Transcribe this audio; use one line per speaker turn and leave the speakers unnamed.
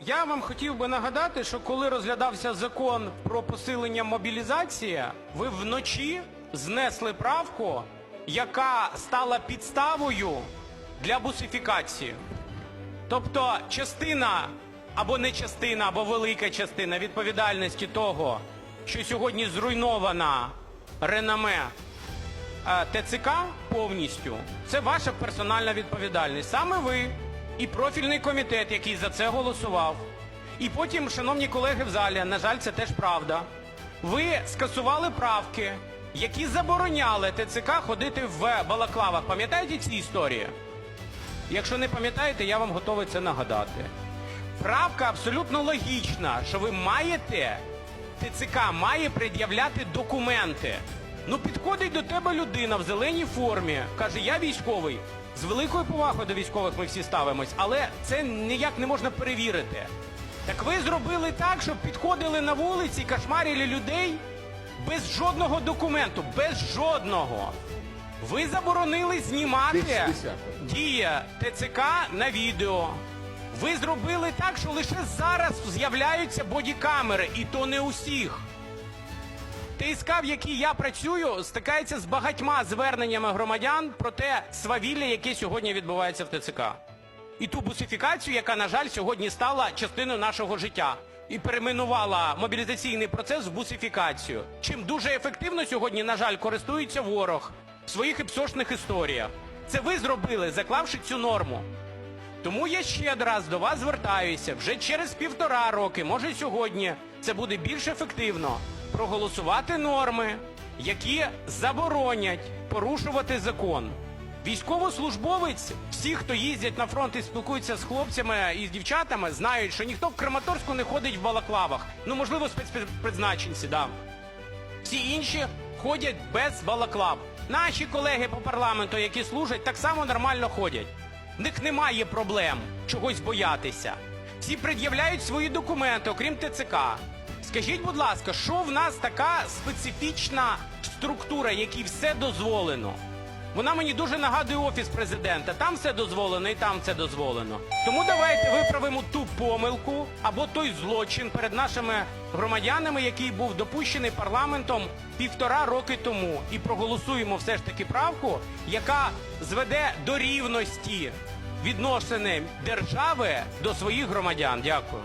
Я вам хотів би нагадати, що коли розглядався закон про посилення мобілізації, ви вночі знесли правку, яка стала підставою для бусифікації. Тобто частина або не частина, або велика частина відповідальності того, що сьогодні зруйнована реноме е, ТЦК повністю, це ваша персональна відповідальність. Саме ви і профільний комітет, який за це голосував. І потім, шановні колеги в залі, на жаль, це теж правда. Ви скасували правки, які забороняли ТЦК ходити в балаклавах. Пам'ятаєте ці історії? Якщо не пам'ятаєте, я вам готовий це нагадати. Правка абсолютно логічна, що ви маєте, ТЦК має пред'являти документи. Ну підходить до тебе людина в зеленій формі, каже, я військовий. З великою повагою до військових ми всі ставимось, але це ніяк не можна перевірити. Так ви зробили так, щоб підходили на вулиці, кошмарили людей без жодного документу, без жодного. Ви заборонили знімати дія ТЦК на відео. Ви зробили так, що лише зараз з'являються бодікамери, і то не усіх. ТСК, в якій я працюю, стикається з багатьма зверненнями громадян про те свавілля, яке сьогодні відбувається в ТЦК. І ту бусифікацію, яка, на жаль, сьогодні стала частиною нашого життя і перейменувала мобілізаційний процес в бусифікацію. Чим дуже ефективно сьогодні, на жаль, користується ворог в своїх іпсошних історіях. Це ви зробили, заклавши цю норму. Тому я ще раз до вас звертаюся вже через півтора роки, може сьогодні, це буде більш ефективно проголосувати норми, які заборонять порушувати закон. Військовослужбовець, всі, хто їздять на фронт і спілкуються з хлопцями і з дівчатами, знають, що ніхто в Краматорську не ходить в балаклавах. Ну, можливо, спецпризначенці, да. Всі інші ходять без балаклав. Наші колеги по парламенту, які служать, так само нормально ходять. В них немає проблем чогось боятися. Всі пред'являють свої документи, окрім ТЦК. Скажіть, будь ласка, що в нас така специфічна структура, якій все дозволено? Вона мені дуже нагадує офіс президента. Там все дозволено і там все дозволено. Тому давайте виправимо ту помилку або той злочин перед нашими громадянами, який був допущений парламентом півтора роки тому, і проголосуємо все ж таки правку, яка зведе до рівності відносини держави до своїх громадян. Дякую.